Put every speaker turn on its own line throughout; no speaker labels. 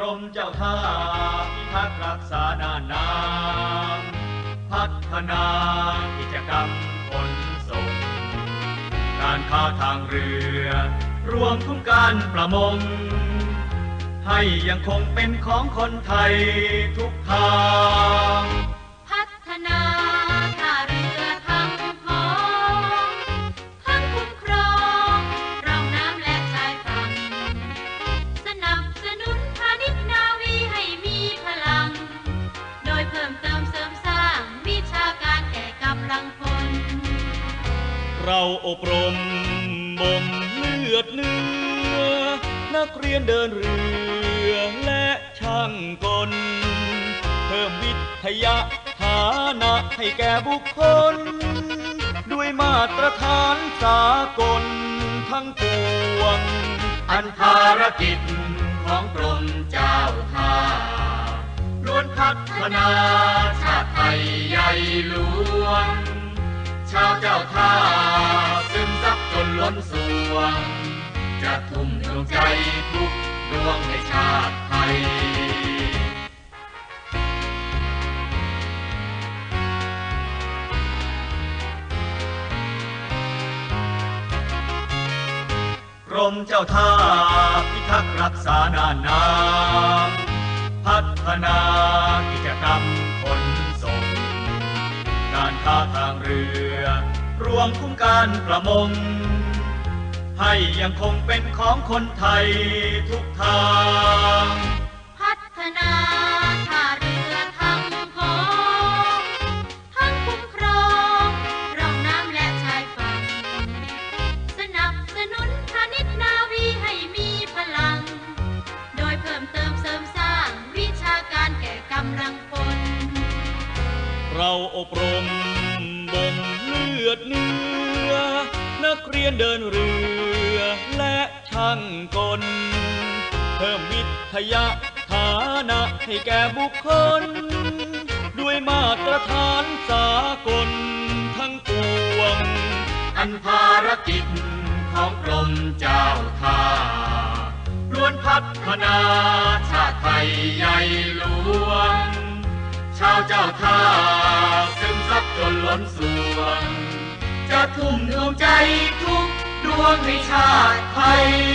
รมเจ้าท่าพิทักษ์รักษานาน้ำพัฒนากิจกรรมขนส่ง การค้าทางเรือ รวมทุนการประมง ให้ยังคงเป็นของคนไทยทุกทาง
เรา
อบรมบ่มเลือดเนื้อ นักเรียนเดินเรือและช่างกล เพิ่มวิทยาฐานะให้แก่บุคคล ด้วยมาตรฐานสากลทั้งปวง อันภารกิจของกรมเจ้าท่าล้วนพัฒนาชาติไทยใหญ่หลวง ชาวเจ้าท่า นสวง จะทุ่มดวงใจทุกดวงให้ชาติไทย กรมเจ้าท่าพิทักษ์รักษาน่านน้ำพัฒนากิจกรรมขนส่ง การค้าทางเรือ รวมคุ้มการประมง ให้ยังคงเป็นของคนไทยทุกทาง
พัฒนาท่าเรือทั้งของทั้งคุ้มครองรองน้ำและชายฝั่งสนับสนุนพาณิชย์นาวีให้มีพลัง โดยเพิ่มเติมเสริมสร้างวิชาการแก่กำลังพล
เราอบรมบ่มเลือดเนื้อนักเรียนเดินเรือ และช่างกล เพิ่มวิทยาฐานะให้แก่บุคคล ด้วยมาตรฐานสากลทั้งปวง อันภารกิจของกรมเจ้าท่าล้วนพัฒนาชาติไทยใหญ่หลวง ชาวเจ้าท่าซึมซับจนล้นสวง จะทุ่มดวงใจทุก ดวงในชาติไทย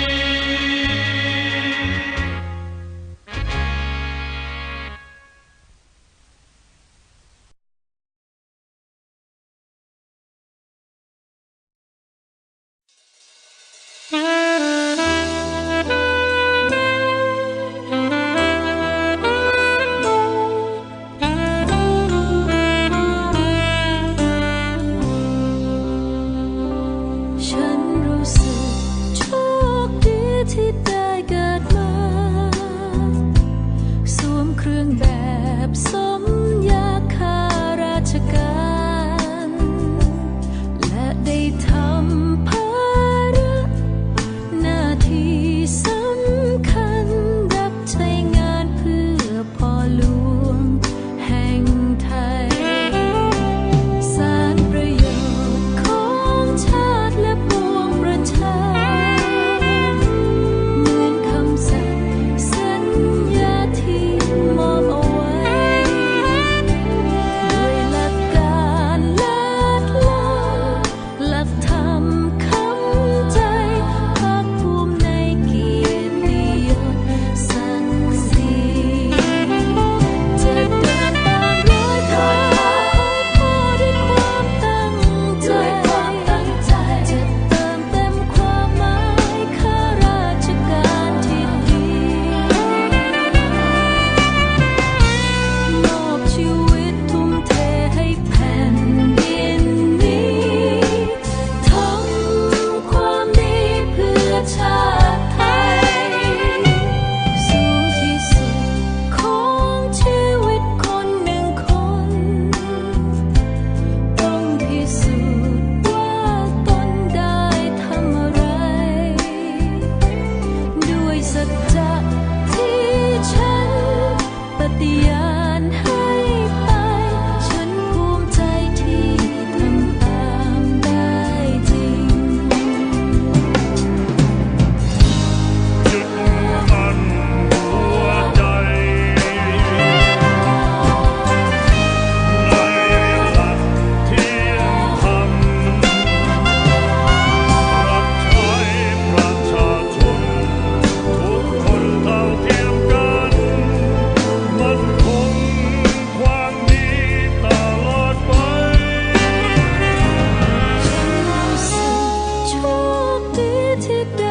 to do